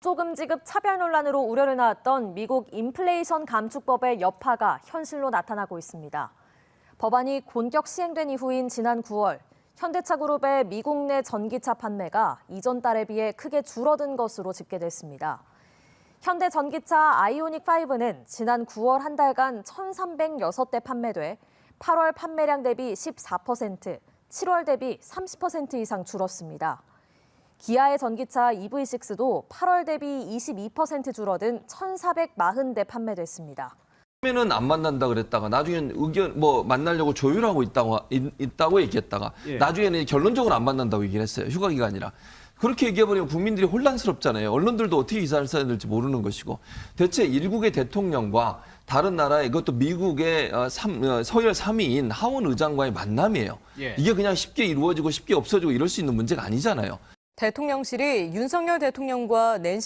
소금 지급 차별 논란으로 우려를 낳았던 미국 인플레이션 감축법의 여파가 현실로 나타나고 있습니다. 법안이 본격 시행된 이후인 지난 9월 현대차 그룹의 미국 내 전기차 판매가 이전 달에 비해 크게 줄어든 것으로 집계됐습니다. 현대 전기차 아이오닉 5는 지난 9월 한 달간 1,306대 판매돼 8월 판매량 대비 14%, 7월 대비 30% 이상 줄었습니다. 기아의 전기차 EV6도 8월 대비 22% 줄어든 1,440대 판매됐습니다. 처음에는 안 만난다 그랬다가 나중에는 의견 뭐 만나려고 조율하고 있다고 있, 있다고 얘기했다가 예. 나중에는 결론적으로 안 만난다고 얘기를 했어요. 휴가 기간이라. 그렇게 얘기해버리면 국민들이 혼란스럽잖아요. 언론들도 어떻게 기사를 써야 될지 모르는 것이고 대체 일국의 대통령과 다른 나라의 이것도 미국의 어, 삼- 어, 서열 3위인 하원 의장과의 만남이에요. 예. 이게 그냥 쉽게 이루어지고 쉽게 없어지고 이럴 수 있는 문제가 아니잖아요. 대통령실이 윤석열 대통령과 낸시